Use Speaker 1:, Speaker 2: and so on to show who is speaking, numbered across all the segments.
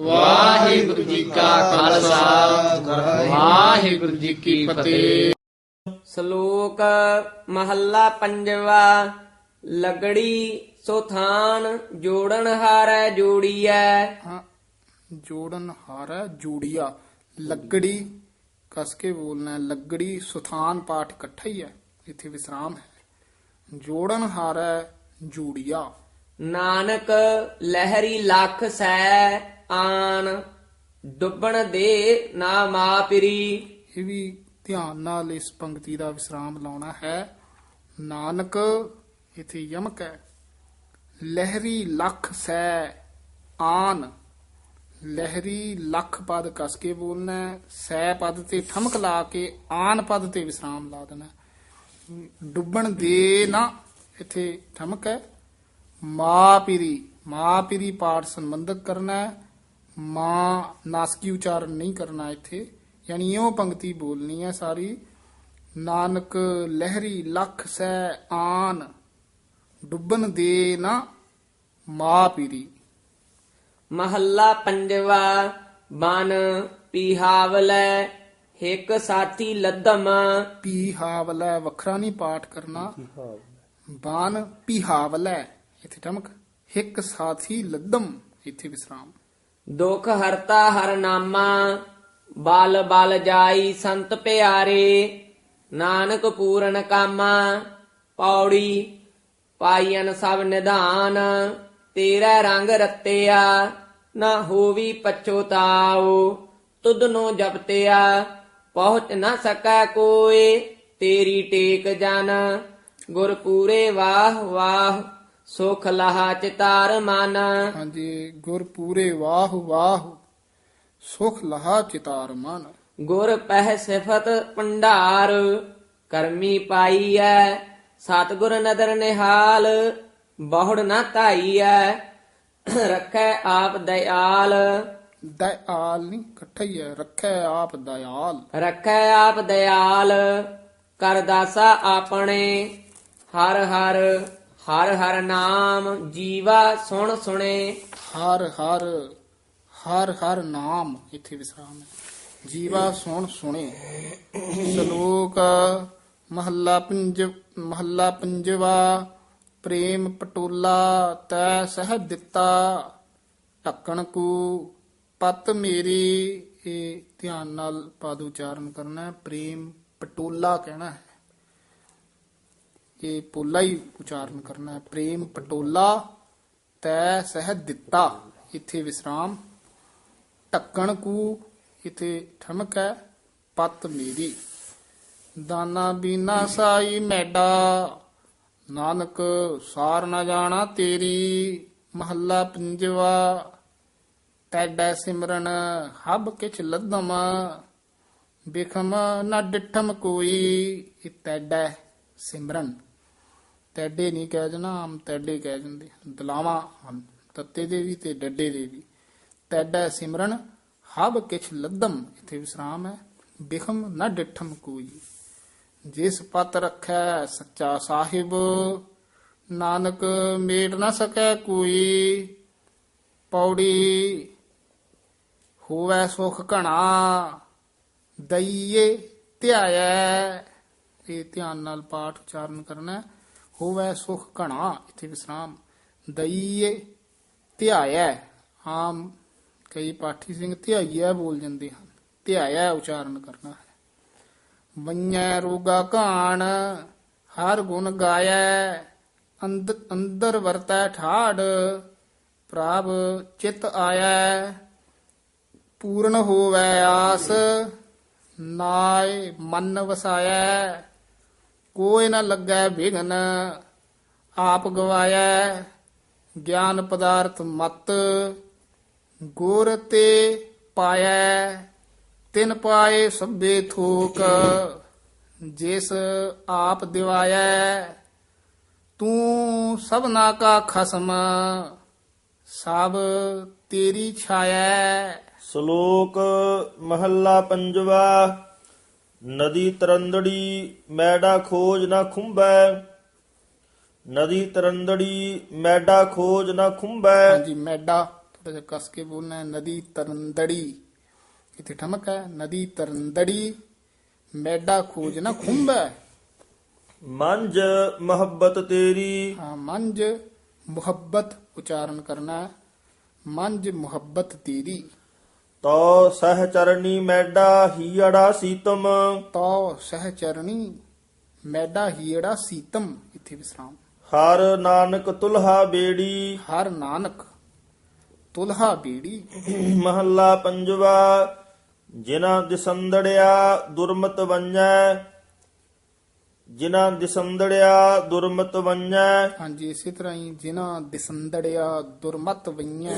Speaker 1: ਵਾਹਿਗੁਰੂ ਜੀ ਕਾ ਖਾਲਸਾ। ਵਾਹਿਗੁਰੂ ਜੀ ਕੀ ਫਤਿਹ।
Speaker 2: ਸ਼ਲੋਕ ਮਹੱਲਾ ਪੰਜਵਾ ਲਗੜੀ ਸੋ ਥਾਨ ਜੋੜਨ ਹਾਰੈ ਜੋੜੀਐ।
Speaker 3: ਹਾਂ ਜੋੜਨ ਹਾਰਾ ਜੋੜੀਆ। ਲੱਕੜੀ ਕਸ ਕੇ ਬੋਲਣਾ ਹੈ, ਲੱਕੜੀ ਸੁਥਾਨ ਪਾਠ ਇਕੱਠਾ ਹੀ ਹੈ। ਇੱਥੇ ਵਿਸਰਾਮ ਹੈ। ਜੋੜਨ ਹਾਰਾ ਜੋੜੀਆ।
Speaker 2: ਨਾਨਕ ਲਹਿਰੀ ਲੱਖ ਸੈ ਆਨ, ਡੁੱਬਣ ਦੇ ਨਾ ਮਾਪਰੀ
Speaker 3: ਇਹ ਵੀ ਧਿਆਨ ਨਾਲ ਇਸ ਪੰਕਤੀ ਦਾ ਵਿਸਰਾਮ ਲਾਉਣਾ ਹੈ। ਨਾਨਕ, ਇੱਥੇ ਯਮਕ ਹੈ। ਲਹਿਰੀ ਲੱਖ ਸੈ ਆਨ। ਲਹਿਰੀ ਲੱਖ ਪਦ ਕਸ ਕੇ ਬੋਲਣਾ ਸੈ ਪਦ ਤੇ ਥਮਕ ਲਾ ਕੇ ਆਨ ਪਦ ਤੇ ਵਿਸਰਾਮ ਲਾ ਦੇਣਾ ਹੈ। ਡੁੱਬਣ ਦੇ ਨਾ, ਇਥੇ ਥਮਕ ਹੈ। ਮਾਪਿਰੀ ਮਾਪਿਰੀ ਪਾਠ ਸੰਬੰਧਕ ਕਰਨਾ ਹੈ। ਮਾਂ ਨਾਸਕੀ ਉਚਾਰਨ ਨਹੀਂ ਕਰਨਾ ਇੱਥੇ। ਯਾਨੀ ਇਹੋ ਪੰਕਤੀ ਬੋਲਣੀ ਹੈ ਸਾਰੀ। ਨਾਨਕ ਲਹਿਰੀ ਲੱਖ ਸੈ ਆਨ ਡੁੱਬਣ ਦੇ ਨਾ ਮਾਪਿਰੀ।
Speaker 2: ਮਹੱਲਾ ਪੰਜਵਾ ਬਨ ਪੀਹਾਵਲੈ ਹਿਕ ਸਾਥੀ ਲੱਦਮ।
Speaker 3: ਪੀ ਹਾਵਲੇ ਵੱਖਰਾ ਨਹੀਂ ਪਾਠ ਕਰਨਾ। ਬਾਨ ਪਿਹਾਵਲੇ। ਇੱਥੇ ਠਮਕ। ਹਿੱਕ ਸਾਥੀ ਲੱਦਮ, ਇੱਥੇ ਵਿਸਰਾਮ।
Speaker 2: ਦੁਖ ਹਰਤਾ ਹਰ ਨਾਮਾ, ਬਲ ਬਲ ਜਾਈ ਸੰਤ ਪਿਆਰੇ, ਨਾਨਕ ਪੂਰਨ ਕਾਮਾ, ਪੌੜੀ ਪਾਈਨ ਸਭ ਨਿਧਾਨ, ਤੇਰਾ ਰੰਗ ਰਤਿਆ, ਨਾ ਹੋਵੀ ਪਛੋਤਾਓ ਤੁਧਨੋ ਜਪਤਿਆ ਪਹੁੰਚ ਨਾ ਸਕੈ ਕੋਏ, ਤੇਰੀ ਟੇਕ ਜਨ ਗੁਰ ਪੂਰੇ ਵਾਹ ਵਾਹ ਸੁਖ ਲਹਾ ਚਿਤਾਰ ਮਨ।
Speaker 3: ਹਾਂਜੀ ਗੁਰ ਪੂਰੇ ਵਾਹ ਵਾਹ ਸੁਖ ਲਹਾ ਚਿਤਾਰ ਮਨ।
Speaker 2: ਗੁਰ ਪਹਿ ਸਿਫਤ ਭੰਡਾਰ ਕਰਮੀ ਪਾਈਐ ਸਤਿਗੁਰ ਨਦਰ ਨਿਹਾਲ ਬਹੁੜ ਨਾ ਧਾਈਐ ਰੱਖੈ ਆਪ ਦਇਆਲ।
Speaker 3: ਦਇਆਲ ਨਹੀਂ ਇਕੱਠਾ ਹੀ ਹੈ ਰੱਖੈ ਆਪ ਦਇਆਲ।
Speaker 2: ਰੱਖੈ ਆਪ ਦਇਆਲ ਕਰ ਦਾਸਾ ਆਪਣੇ ਹਰ ਹਰ ਹਰ ਹਰ ਨਾਮ ਜੀਵਾ ਸੁਣ ਸੁਣੇ।
Speaker 3: ਹਰ ਹਰ ਹਰ ਹਰ ਨਾਮ, ਇੱਥੇ ਵਿਸਰਾਮ ਹੈ। ਜੀਵਾ ਸੁਣ ਸੁਣੇ। ਸ਼ਲੋਕ ਮਹੱਲਾ ਪੰਜ, ਮਹੱਲਾ ਪੰਜਵਾ, ਪ੍ਰੇਮ ਪਟੋਲਾ ਤੈ ਸਹਿ ਦਿੱਤਾ। ਢੱਕਣ ਕੂ ਪਤ ਮੇਰੀ, ਇਹ ਧਿਆਨ ਨਾਲ ਪਦ ਉਚਾਰਨ ਕਰਨਾ ਹੈ। ਪ੍ਰੇਮ ਪਟੋਲਾ ਕਹਿਣਾ ਹੈ। ਇਹ ਪੋਲਾ ਹੀ ਉਚਾਰਨ ਕਰਨਾ ਹੈ। ਪ੍ਰੇਮ ਪਟੋਲਾ, ਤੈ ਸਹਿ ਦਿੱਤਾ, ਇੱਥੇ ਵਿਸਰਾਮ। ਢੱਕਣ ਕੂ, ਇੱਥੇ ਠਮਕ ਹੈ, ਪਤ ਮੇਰੀ। ਦਾਨਾ ਬੀਨਾ ਸਾਈ ਮੈਡਾ, ਨਾਨਕ ਸਾਰ ਨਾ ਜਾਣਾ ਤੇਰੀ। ਮਹੱਲਾ ਪੰਜਵਾ, ਤੈਡਾ ਸਿਮਰਨ ਹਬ ਕਿਛ ਲੱਦਮ। ਬਿਖਮ ਨਾ ਡਿਠਮ ਕੋਈ, ਇਹ ਤੈਡਾ ਸਿਮਰਨ। ਤੈਡੇ ਨਹੀਂ ਕਹਿ ਜਣਾ ਆਮ ਤੈਡੇ ਕਹਿ ਜਾਂਦੇ। ਦਲਾਵਾ ਹਨ ਤੱਤੇ ਦੇ ਵੀ ਤੇ ਡੱਡੇ ਦੇ ਵੀ। ਤੈਡਾ ਸਿਮਰਨ, ਹਬ ਕਿਛ ਲੱਦਮ, ਇਥੇ ਵਿਸਰਾਮ ਹੈ। ਬਿਖਮ ਨਾ ਡਿਠਮ ਕੋਈ। ਜਿਸ ਪਤ ਰੱਖੈ ਸੱਚਾ ਸਾਹਿਬ, ਨਾਨਕ ਮੇੜ ਨਾ ਸਕੈ ਕੋਈ। ਪੌੜੀ ਹੋਵੇ ਸੁਖ ਘਣਾ, ਦਈਏ ਧਿਆਇਐ ਇਹ ਧਿਆਨ ਨਾਲ ਪਾਠ ਉਚਾਰਨ ਕਰਨਾ ਹੈ। ਹੋਵੇ ਸੁਖ ਘਣਾ, ਇਥੇ ਵਿਸਰਾਮ ਦਈਏ, ਧਿਆਇਐ, ਆਮ ਕਈ ਪਾਠੀ ਸਿੰਘ ਧਿਆਈਐ ਬੋਲ ਜਾਂਦੇ ਹਨ, ਧਿਆਇਐ ਉਚਾਰਨ ਕਰਨਾ ਹੈ। ਵੰਨੈ ਰੋਗਾ ਘਾਣ, ਹਰ ਗੁਣ ਗਾਇਐ ਅੰਦ- ਅੰਦਰ ਵਰਤੈ ਠਾੜ ਪ੍ਰਭ ਚਿਤ ਆਇਆ ਪੂਰਨ ਹੋਵੈ ਆਸ ਨਾਏ ਮਨ ਵਸਾਇਐ। ਕੋਇ ਨ ਲੱਗੈ ਵਿਘਨ, ਆਪ ਗਵਾਇਐ ਗਿਆਨ ਪਦਾਰਥ ਮਤ, ਗੁਰ ਤੇ ਪਾਇਐ ਤਿਨ ਪਾਏ ਸਭੇ ਥੋਕ, ਜਿਸ ਆਪ ਦਿਵਾਇਐ ਤੂੰ ਸਭਨਾ ਕਾ ਖਸਮ, ਸਭ ਤੇਰੀ ਛਾਇਐ
Speaker 4: ਸ਼ਲੋਕ ਮਹੱਲਾ ਪੰਜਵਾ ਨਦੀ ਤਰੰਦੜੀ ਮੈਡਾ ਖੋਜ ਨਾ ਖੁੰਬੈ ਨਦੀ ਤਰੰਦੜੀ ਮੈਡਾ ਖੋਜ ਨਾ ਖੁੰਬੈ
Speaker 3: ਹਾਂਜੀ ਮੈਡਾ ਥੋੜਾ ਜਿਹਾ ਕਸ ਕੇ ਬੋਲਣਾ ਹੈ ਨਦੀ ਤਰੰਦੜੀ। ਇੱਥੇ ਠਮਕ ਹੈ ਨਦੀ ਤਰੰਦੜੀ ਮੈਡਾ ਖੋਜ ਨਾ ਖੁੰਬੈ
Speaker 4: ਮੰਜ ਮੁਹੱਬਤ ਤੇਰੀ।
Speaker 3: ਹਾਂ ਮੰਜ ਮੁਹੱਬਤ ਉਚਾਰਨ ਕਰਨਾ। ਮੰਜ ਮੁਹੱਬਤ ਤੇਰੀ।
Speaker 4: ਤੋ ਸਹ ਚਰਨੀ ਮੈਡਾ ਹੀੜਾ ਸੀਤਮ।
Speaker 3: ਤੋ ਸਹਚਰਣੀ ਮੈਡਾ ਹੀੜਾ ਸੀਤਮ ਇੱਥੇ ਵਿਸਰਾਮ।
Speaker 4: ਹਰ ਨਾਨਕ ਤੁਲਹਾ ਬੇੜੀ।
Speaker 3: ਹਰ ਨਾਨਕ ਤੁਲਹਾ ਬੀੜੀ।
Speaker 4: ਮਹੱਲਾ ਪੰਜਵਾ ਜਿਨ੍ਹਾਂ ਦਿਸੰਦੜਿਆ ਦੁਰਮਤ ਵੰਜੈ। ਜਿਨ੍ਹਾਂ ਦਿਸੰਦੜਿਆ ਦੁਰਮਤ ਵੰਜੈ।
Speaker 3: ਹਾਂਜੀ ਇਸੇ ਤਰ੍ਹਾਂ ਹੀ ਜਿਨ੍ਹਾਂ ਦਿਸੰਦੜਿਆ ਦੁਰਮਤ ਵਈਆਂ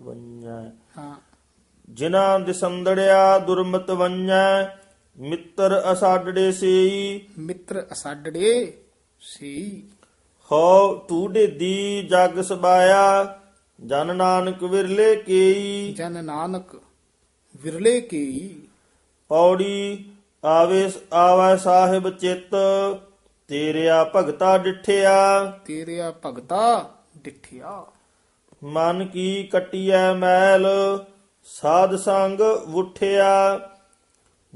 Speaker 4: ਵੰਜੈ।
Speaker 3: ਹਾਂ।
Speaker 4: ਜਿਨ੍ਹਾਂ ਦਿਸੰਦੜਿਆ ਦੁਰਮਤ ਵੰਜੈ ਮਿੱਤਰ ਅਸਾਡੜੇ ਸੇਈ।
Speaker 3: ਮਿੱਤਰ ਅਸਾਡੜੇ ਸੀ
Speaker 4: ਹੋ ਟੂਡੇ ਦੀ ਜਗ ਸਬਾਇਆ ਜਨ ਨਾਨਕ ਵਿਰਲੇ ਕੇਈ।
Speaker 3: ਜਨ ਨਾਨਕ ਵਿਰਲੇ ਕੀ
Speaker 4: ਪੌੜੀ ਆਵੇ ਆਵੈ ਸਾਹਿਬ ਚਿੱਤ ਤੇਰਿਆ ਭਗਤਾ ਡਿਠਿਆ।
Speaker 3: ਤੇਰਿਆ ਭਗਤਾ ਡਿਠਿਆ।
Speaker 4: ਮਨ ਕੀ ਕਟਿਐ ਮੈਲ ਸਾਧ ਸੰਗ ਉਠਿਆ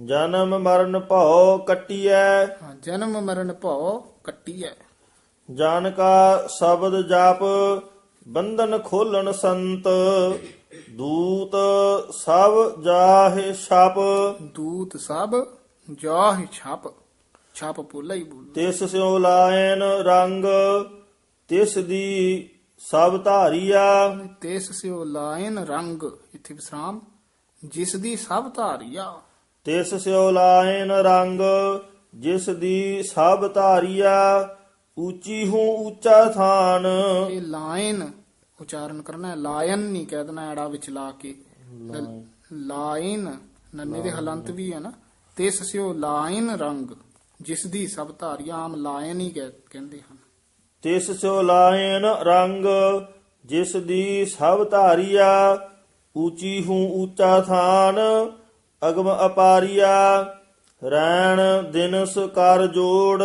Speaker 4: ਜਨਮ ਮਰਨ ਭਉ ਕਟਿਐ।
Speaker 3: ਹਾਂ, ਜਨਮ ਮਰਨ ਭਉ ਕੱਟੀਐ।
Speaker 4: ਜਾਨ ਕਾ ਸ਼ਬਦ ਜਾਪ ਬੰਧਨ ਖੋਲਣ ਸੰਤ। ਦੂਤ ਸਭ ਜਾਹੇ ਛਪ।
Speaker 3: ਦੂਤ ਸਭ ਜਾਹਿ ਛਾਪ। ਛਾਪ ਪੋਲਾ ਹੀ ਬੋਲ
Speaker 4: ਤਿਸ ਸਿਉ ਲਾਇਨ ਰੰਗ ਤਿਸ ਦੀ ਸਭ ਧਾਰੀਆ।
Speaker 3: ਤੇਸ ਸਿਓ ਲਾਇਨ ਰੰਗ ਇੱਥੇ ਵਿਸਰਾਮ ਜਿਸ ਦੀ ਸਭ ਧਾਰੀਆ।
Speaker 4: ਤਿਸ ਸਿਉ ਲਾਇਨ ਰੰਗ ਜਿਸ ਦੀ ਸਭ ਧਾਰੀਆ ਉੱਚੀ ਹੂੰ ਉੱਚਾ ਥਾਨ।
Speaker 3: ਇਹ ਲਾਇਨ ਉਚਾਰਨ ਕਰਨਾ ਹੈ ਲਾਇਨ ਨਹੀਂ ਕਹਿ ਦੇਣਾ ਐੜਾ ਵਿੱਚ ਲਾ ਕੇ। ਲਾਇਨ। ਨੰਨੇ ਦੇ ਹਲੰਤ ਵੀ ਹੈ ਨਾ। ਤਿਸ ਸਿਓ ਲਾਇਨ ਰੰਗ ਜਿਸ ਦੀ ਸਭ ਧਾਰੀਆ ਆਮ ਲਾਇਨ ਹੀ ਕਹਿ- ਕਹਿੰਦੇ ਹਨ।
Speaker 4: ਤਿਸ ਸੋ ਲਾਇਨ ਰੰਗ, ਜਿਸ ਦੀ ਸਭ ਧਾਰੀਆ ਉੱਚੀ ਹੂੰ ਉੱਚਾ ਥਾਨ, ਅਗਮ ਅਪਾਰੀਆ। ਰੈਣ ਦਿਨਸ ਕਰ ਜੋੜ,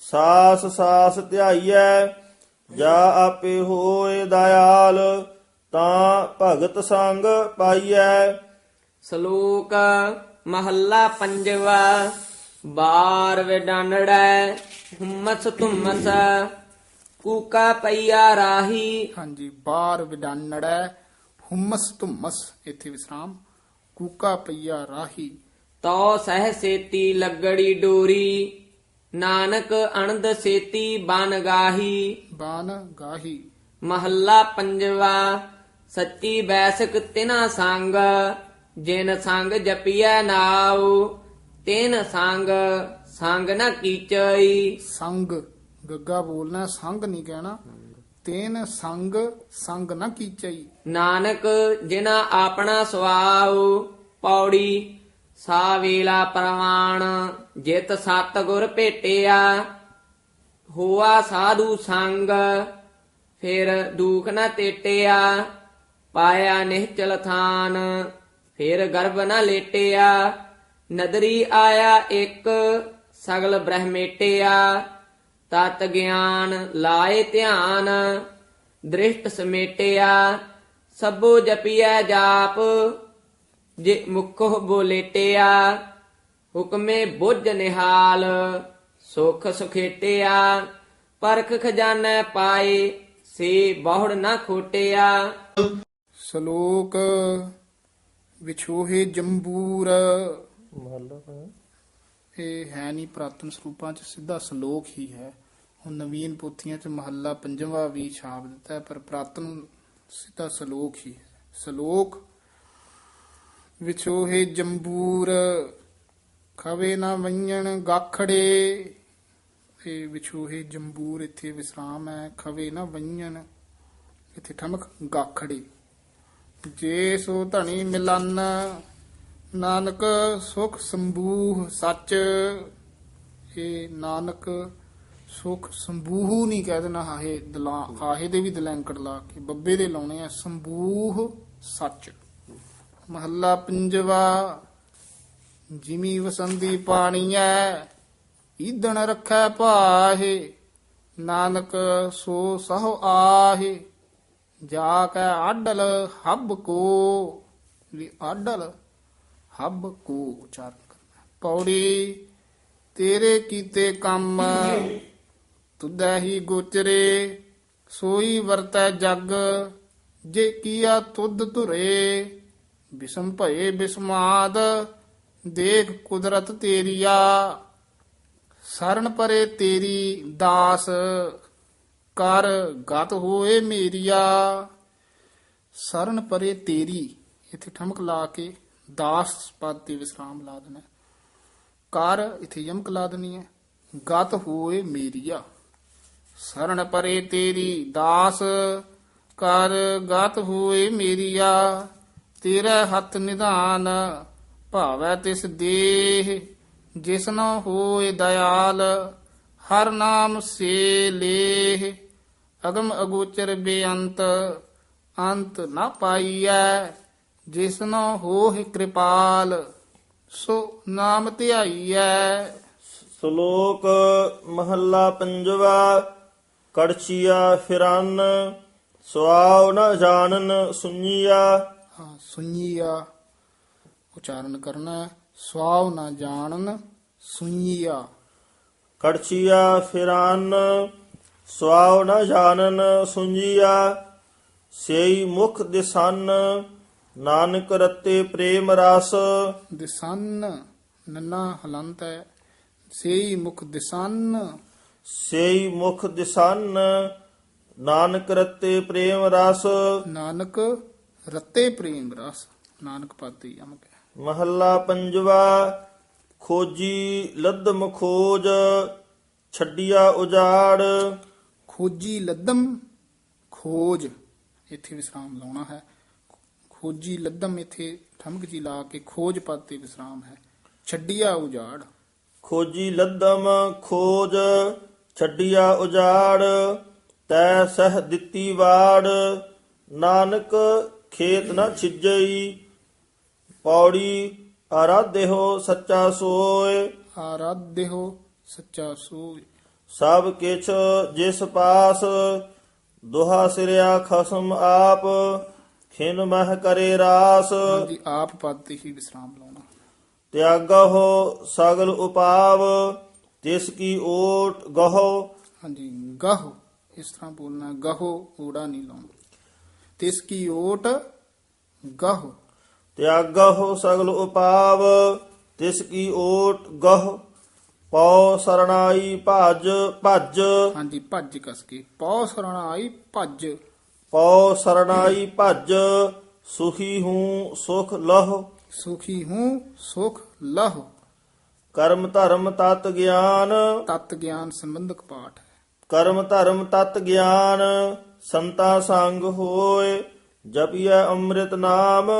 Speaker 4: ਸਾਸ ਸਾਸ ਧਿਆਈਐ। ਜਾ ਆਪੇ ਹੋਏ ਦਇਆਲ, ਤਾਂ ਭਗਤ ਸੰਗ ਪਾਈਐ।
Speaker 2: ਸ਼ਲੋਕ ਮਹੱਲਾ ਪੰਜਵਾ, ਬਾਰ ਵਿਡਾਨੜੈ ਹੁਮਸ ਧੁਮਸ। ਕੂਕਾ ਪਈਆ ਰਾਹੀ।
Speaker 3: ਹਾਂਜੀ ਬਾਰ ਵਿਡਾਨੜੈ ਹੁਮਸ ਧੁਮਸ ਇੱਥੇ ਵਿਸਰਾਮ। ਕੂਕਾ ਪਈਆ ਰਾਹੀ।
Speaker 2: ਤੋ ਸਹਿ ਸੇਤੀ ਲੱਗੜੀ ਡੋਰੀ। ਨਾਨਕ ਅਣਦ ਸੇਤੀ ਬਨ ਗਾਹੀ।
Speaker 3: ਬਾਨ ਗਾਹੀ।
Speaker 2: ਮਹੱਲਾ ਪੰਜਵਾ ਸੱਚੀ ਬੈਸਕ ਤਿਨਾ ਸੰਗ। ਜਿਨ ਸੰਗ ਜਪੀਐ ਨਾਉ ਤਿਨ ਸੰਗ ਸੰਗ ਨ ਕੀਚਈ।
Speaker 3: ਸੰਗ ਗੱਗਾ ਬੋਲਣਾ ਸੰਗ ਨਹੀਂ ਕਹਿਣਾ। ਤੇਨ ਸੰਗ ਸੰਗ ਨਾ ਕੀਚਈ।
Speaker 2: ਨਾਨਕ ਜਿਨਾ ਆਪਣਾ ਸੁਆਉ, ਪੌੜੀ ਸਾ ਵੇਲਾ ਪ੍ਰਮਾਣ ਜਿਤ ਸਤ ਗੁਰ ਭੇਟਿਆ, ਹੋਆ ਸਾਧੂ ਸੰਗ, ਫਿਰ ਦੁਖ ਨ ਤੇਟਿਆ, ਪਾਇਆ ਨਿਹਚਲ ਥਾਨ, ਫਿਰ ਗਰਭ ਨ ਲੇਟਿਆ, ਨਦਰੀ ਆਇਆ ਇੱਕ, ਸਗਲ ਬ੍ਰਹਮੇਟਿਆ ਤਤ ਗਿਆਨ ਲਾਏ ਧਿਆਨ ਦ੍ਰਿਸ਼ਟ ਸਮੇਟਿਆ ਸਭੋ ਜਪੀਐ ਜਾਪ ਜੇ ਮੁਖੋ ਬੋਲੇਟਿਆ ਹੁਕਮੇ ਬੁੱਝ ਨਿਹਾਲ ਸੁਖ ਸੁਖੇਟਿਆ ਪਰਖ ਖਜ਼ਾਨਾ ਪਾਏ ਸੇ ਬਹੁੜ ਨਾ ਖੋਟਿਆ।
Speaker 3: ਸ਼ਲੋਕ ਵਿਛੋਹੇ ਜੰਬੂਰ। ਇਹ ਹੈ ਨਹੀਂ, ਪ੍ਰਾਤਨ ਸਰੂਪਾਂ ਚ ਸਿੱਧਾ ਸ਼ਲੋਕ ਹੀ ਹੈ। ਹੁਣ ਨਵੀਨ ਪੋਥੀਆਂ ਚ ਮਹੱਲਾ ਪੰਜਵਾਂ ਵੀ ਛਾਪ ਦਿੱਤਾ ਪਰ ਪ੍ਰਾਤਨ ਸਿੱਧਾ ਸ਼ਲੋਕ ਹੀ ਹੈ। ਸ਼ਲੋਕ ਵਿਛੋਹੇ ਜੰਬੂਰ, ਖਵੇ ਨਾ ਵੰਜਣ ਗਾਖੜੇ। ਇਹ ਵਿਛੋਹੇ ਜੰਬੂਰ ਇੱਥੇ ਵਿਸਰਾਮ ਹੈ, ਖਵੇ ਨਾ ਵੰਜਣ, ਇੱਥੇ ਠਮਕ ਗਾਖੜੇ। ਜੇ ਸੋ ਧਣੀ ਮਿਲਨ ਨਾਨਕ ਸੁਖ ਸੰਬੂਹ ਸੱਚ। ਇਹ ਨਾਨਕ ਸੁਖ ਸੰਬੂਹ ਨਹੀਂ ਕਹਿ ਦੇਣਾ, ਹਾਹੇ ਦਲਾ, ਹਾਹੇ ਦੇ ਵੀ ਦਲੈਂਕੜ ਲਾ ਕੇ ਬੱਬੇ ਦੇ ਲਾਉਣੇ ਆ ਸੰਬੂਹ ਸੱਚ। ਮਹੱਲਾ ਪੰਜਵਾ, ਜਿਮੀ ਵਸੰਦੀ ਪਾਣੀਐ ਈਦਣ ਰੱਖੈ ਪਾਹੇ ਨਾਨਕ ਸੋ ਸਹੁ ਆਹੇ ਜਾ ਕੈ ਆਡਲ ਹੱਬ ਕੋ। ਵੀ ਆਡਲ ਹੱਬ ਕੋ ਉਚਾਰਨ ਕਰਨਾ। ਪੌੜੀ, ਤੇਰੇ ਕੀਤੇ ਕੰਮ, ਤੁਧੈ ਹੀ ਗੋਚਰੇ, ਸੋਈ ਵਰਤੈ ਜਗ, ਜੇ ਕੀਆ ਤੁਧ ਧੁਰੇ, ਬਿਸਮ ਭਏ ਬਿਸਮਾਦ, ਦੇਖ ਕੁਦਰਤ ਤੇਰੀਆ, ਸਰਨ ਪਰੇ ਤੇਰੀ ਦਾਸ, ਕਰ ਗਤ ਹੋਏ ਮੇਰੀਆ। ਸਰਨ ਪਰੇ ਤੇਰੀ, ਇੱਥੇ ਠਮਕ ਲਾ ਕੇ ਦਾਸ ਪਦ ਤੇ ਵਿਸਰਾਮ ਲਾ ਦੇਣਾ ਕਰ ਇੱਥੇ ਯਮਕ ਲਾ ਦੇਣੀ ਹੈ। ਗਤ ਹੋਏ ਮੇਰੀਆ। ਸਰਨ ਪਰੇ ਤੇਰੀ। ਦਾਸ ਕਰ ਗਤ ਹੋਏ ਮੇਰੀਆ। ਤੇਰਾ ਹੱਥ ਨਿਧਾਨ ਭਾਵੈ ਤਿਸ ਦੇਹ। ਜਿਸਨੋ ਹੋਏ ਦਇਆਲ, ਹਰ ਨਾਮ ਸੇ ਲੇਹ। ਅਗਮ ਅਗੋਚਰ ਬੇਅੰਤ, ਅੰਤ ਨਾ ਪਾਈਐ। ਜਿਸਨੋ ਹੋਏ ਕਿਰਪਾਲ ਸੋ ਨਾਮ ਧਿਆਈਐ।
Speaker 4: ਸ਼ਲੋਕ ਮਹੱਲਾ ਪੰਜਵਾ ਕੜਛੀਆ ਫਿਰਨ ਸਵਾਉ ਨ ਜਾਣਨ ਸੁਣੀਆ
Speaker 3: ਹਾਂ ਸੁਣੀਆ ਉਚਾਰਨ ਕਰਨਾ। ਸਵਾਵ ਨਾ ਜਾਣਨ ਸੁਣੀਆ
Speaker 4: ਕੜਛੀਆ ਫਿਰਨ ਸਵਾਉ ਨ ਜਾਣਨ ਸੁਣੀਆ ਸੇਈ ਮੁਖ ਦਿਸਨ ਨਾਨਕ ਰਤੇ ਪ੍ਰੇਮ ਰਸ।
Speaker 3: ਦਿਸਨ ਨੰਨਾ ਹਲੰਤ ਹੈ ਸੇਈ ਮੁਖ ਦਿਸਨ।
Speaker 4: ਸੇਈ ਮੁਖ ਦਿਸਨ ਨਾਨਕ ਰਤੇ ਪ੍ਰੇਮ ਰਸ।
Speaker 3: ਨਾਨਕ ਰਤੇ ਪ੍ਰੇਮ ਰਸ। ਨਾਨਕ ਪਾਤੀ ਯਮਕ ਹੈ
Speaker 4: ਮਹੱਲਾ ਪੰਜਵਾ ਖੋਜੀ ਲੱਦਮ ਖੋਜ ਛੱਡਿਆ ਉਜਾੜ।
Speaker 3: ਖੋਜੀ ਲੱਦਮ ਖੋਜ। ਇੱਥੇ ਵਿਸਰਾਮ ਲਾਉਣਾ ਹੈ। ਖੋਜੀ ਲੱਦਮ ਇੱਥੇ ਠਮਕ ਜੀ ਲਾ ਕੇ ਖੋਜ ਪਦ ਤੇ ਵਿਸਰਾਮ ਹੈ। ਛੱਡਿਆ ਉਜਾੜ।
Speaker 4: ਖੋਜੀ ਲੱਦਮ ਖੋਜ ਛੱਡਿਆ ਉਜਾੜ ਤੈ ਸਹ ਦਿੱਤੀ ਵਾੜ ਨਾਨਕ ਖੇਤ ਨ ਛਿਜਈ ਪੌੜੀ ਆਰਾਧਿਓ ਸੱਚਾ ਸੋਏ।
Speaker 3: ਆਰਾਧਿਓ ਸੱਚਾ ਸੋਇ
Speaker 4: ਸਭ ਕਿਛ ਜਿਸ ਪਾਸ ਦੁਹਾ ਸਿਰਿਆ ਖਸਮ ਆਪ ਖਿਨ ਮਹ ਕਰੇ ਰਾਸ।
Speaker 3: ਹਾਂਜੀ ਆਪ ਪਦ ਤੇ ਹੀ ਵਿਸਰਾਮ ਲਾਉਣਾ।
Speaker 4: ਤਿਆਗਹੁ ਸਗਲ ਉਪਾਵ ਤਿਸ ਕੀ ਓਟ ਗਹੋ।
Speaker 3: ਹਾਂਜੀ ਗਹ ਇਸ ਤਰ੍ਹਾਂ ਬੋਲਣਾ ਗਹੋ ਊੜਾ ਨਹੀਂ ਲਾਉਣਾ। ਤਿਸ ਕੀ ਓਟ ਗਹ।
Speaker 4: ਤਿਆਗਹੁ ਸਗਲ ਉਪਾਵ ਤਿਸ ਕੀ ਓਟ ਗਹ। ਪਉ ਸਰਣਾਈ ਭਜ ਭਜ।
Speaker 3: ਹਾਂਜੀ ਭੱਜ ਕਸ ਕੇ। ਪੌ ਸਰਣਾ ਆਈ ਭੱਜ।
Speaker 4: ਪਉ ਸਰਣਾਈ ਭਜ ਸੁਖੀ ਹੂੰ ਸੁਖ ਲਹ।
Speaker 3: ਸੁਖੀ ਹੂੰ ਸੁਖ ਲਹ।
Speaker 4: ਕਰਮ ਧਰਮ ਤਤ ਗਿਆਨ।
Speaker 3: ਤਤ ਗਿਆਨ ਸੰਬੰਧਕ ਪਾਠ ਹੈ।
Speaker 4: ਕਰਮ ਧਰਮ ਤਤ ਗਿਆਨ ਸੰਤਾ ਸੰਗ ਹੋਏ ਜਪਿਐ ਅੰਮ੍ਰਿਤ ਨਾਮ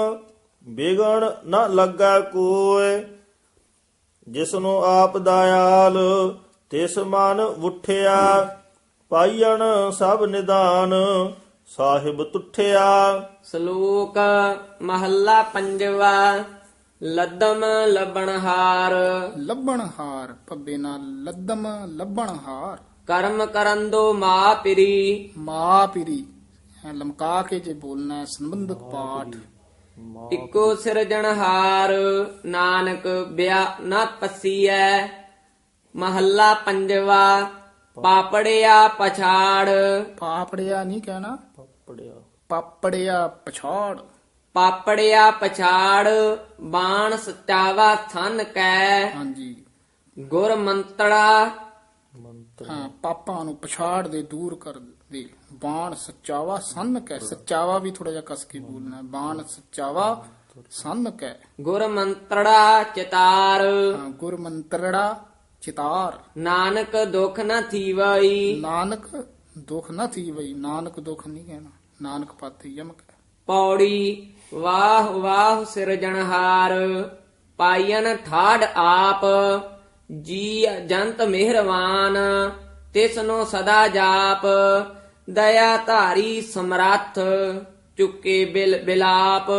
Speaker 4: ਬਿਗਣ ਨ ਲੱਗਾ ਕੋਏ। ਜਿਸਨੂੰ ਆਪ ਦਇਆਲ ਤਿਸ ਮਨ ਉਠਿਆ ਪਾਈਣ ਸਭ ਨਿਦਾਨ। ਸਾਹਿਬ ਤੁਠਿਆ।
Speaker 2: ਸ਼ਲੋਕ ਮਹੱਲਾ ਪੰਜਵਾ ਲੱਦਮ ਲਬਣਹਾਰ
Speaker 3: ਲੱਭਣ ਹਾਰ ਭੱਬੇ ਨਾਲ ਲੱਦਮ ਲੱਭਣ ਹਾਰ
Speaker 2: ਕਰਮ ਕਰੰਦੋ ਮਾ ਪਿਰੀ।
Speaker 3: ਮਾ ਪਿਰੀ ਐ ਲਮਕਾ ਕੇ ਜੇ ਬੋਲਣਾ ਹੈ ਸੰਬੰਧਕ ਪਾਠ।
Speaker 2: ਇੱਕੋ ਸਿਰਜਣਹਾਰ ਨਾਨਕ ਬਿਆ ਨਾ ਪਸੀਐ। ਮਹੱਲਾ ਪੰਜਵਾ ਪਾਪੜਿਆ ਪਛਾੜ।
Speaker 3: ਪਾਪੜਿਆ ਨਹੀਂ ਕਹਿਣਾ। ਪਾਪੜਿਆ ਪਛਾੜ।
Speaker 2: ਪਾਪੜਿਆ ਪਛਾੜ ਬਾਣ ਸਚਾਵਾ ਥਨ ਕੈ।
Speaker 3: ਹਾਂਜੀ।
Speaker 2: ਗੁਰ ਮੰਤੜਾ।
Speaker 3: ਹਾਂ ਪਾਪਾਂ ਨੂੰ ਪਛਾੜ ਦੇ ਦੂਰ ਕਰ ਦੇ। ਬਾਣ ਸੱਚਾਵਾ ਸੰਨ ਕੈ। ਸੱਚਾਵਾ ਵੀ ਥੋੜਾ ਜਿਹਾ ਕਸ ਕੇ ਬੋਲਣਾ। ਬਾਣ ਸੱਚਾਵਾ ਸੰਨ ਕੈ।
Speaker 2: ਗੁਰ ਮੰਤੜਾ ਚਿਤਾਰ।
Speaker 3: ਹਾਂ, ਗੁਰ ਮੰਤਰੜਾ ਚਿਤਾਰ।
Speaker 2: ਨਾਨਕ ਦੁਖ ਨ ਥੀਵਈ।
Speaker 3: ਨਾਨਕ ਦੁਖ ਨਾ ਥੀ ਬਈ ਨਾਨਕ ਦੁਖ ਨਹੀਂ ਕਹਿਣਾ। ਨਾਨਕ ਪਾਤੀ ਯਮਕ।
Speaker 2: ਪੌੜੀ ਵਾਹ ਵਾਹ ਸਿਰਜਣਹਾਰ ਪਾਇਨ ਠਾੜ ਆਪ, ਜੀ ਜੰਤ ਮਿਹਰਵਾਨ, ਤਿਸਨੋ ਸਦਾ ਜਾਪ, ਦਇਆ ਧਾਰੀ ਸਮਰੱਥ, ਚੁੱਕੇ ਬਿਲ ਬਿਲਾਪ,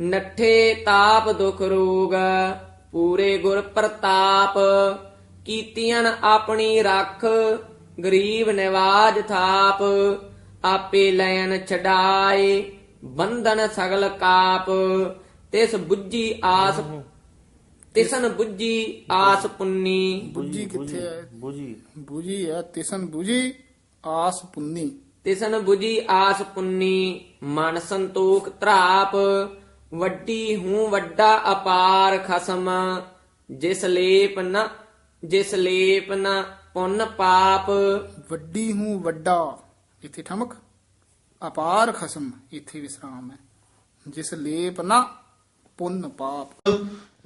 Speaker 2: ਨੱਠੇ ਤਾਪ ਦੁਖ ਰੋਗ, ਪੂਰੇ ਗੁਰ ਪ੍ਰਤਾਪ ਕੀਤੀਆਂ ਆਪਣੀ ਰੱਖ, ਗਰੀਬ ਨਿਵਾਜ ਥਾਪ ਆਪੇ ਲੈਨ ਛਡਾਏ ਬੰਧਨ ਸਗਲ ਕਾਪ। ਤਿਸ ਬੁੱਝੀ ਆਸ ਤਿਸਨ ਬੁੱਝੀ ਆਸ ਪੁੰਨੀ।
Speaker 3: ਬੁੱਝੀ ਕਿੱਥੇ ਹੈ?
Speaker 4: ਬੁਝੀ।
Speaker 3: ਬੁਝੀ ਹੈ ਤਿਸਨ ਬੁਝੀ ਆਸ ਪੁੰਨੀ।
Speaker 2: ਤਿਸਨ ਬੁਝੀ ਆਸ ਪੁੰਨੀ ਮਨ ਸੰਤੋਖ ਧਰਾਪ। ਵੱਡੀ ਹੂੰ ਵੱਡਾ ਅਪਾਰ ਖਸਮ। ਜਿਸ ਲੇਪ ਨ ਜਿਸ ਲੇਪ ਨ ਪੁੰਨ ਪਾਪ।
Speaker 3: ਵੱਡੀ ਹੂੰ ਵੱਡਾ ਇੱਥੇ ਠਮਕ, ਅਪਾਰ ਖਸਮ, ਇੱਥੇ ਵਿਸਰਾਮ ਹੈ। ਜਿਸ ਲੇਪ ਨਾ ਪੁੰਨ ਪਾਪ।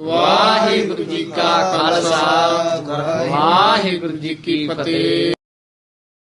Speaker 1: ਵਾਹਿਗੁਰੂ ਜੀ ਕਾ ਖਾਲਸਾ, ਵਾਹਿਗੁਰੂ ਜੀ ਕੀ ਫਤਿਹ।